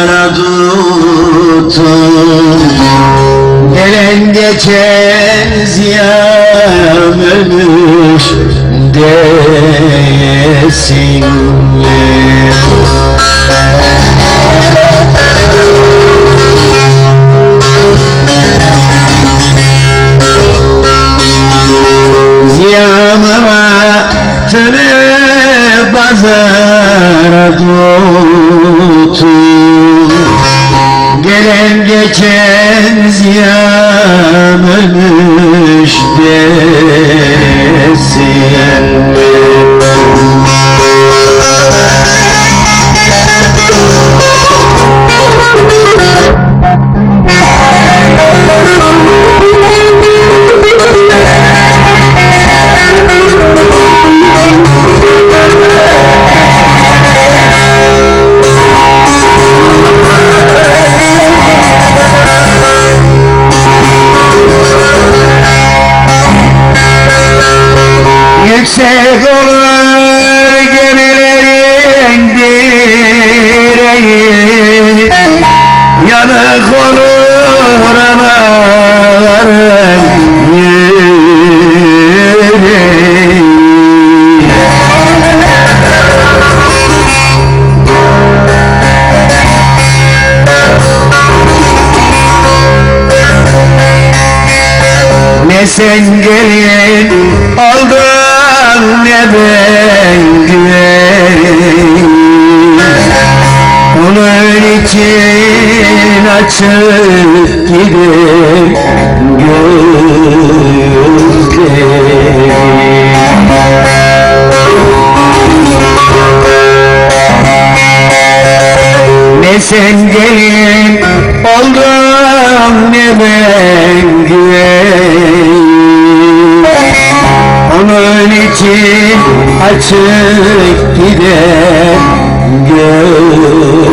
yara tutun Gelen geçen ziyan ölmüş. Desin Ziyamıma tını pazara tutun Geçen ziyan ölmüş Yüksek olur gemilerin direği. Yanık olur anaların sen gelin aldın ben güvenim Onun için açık gider gözlerim. Ne sen gelin Onun için açık gider gözlerim.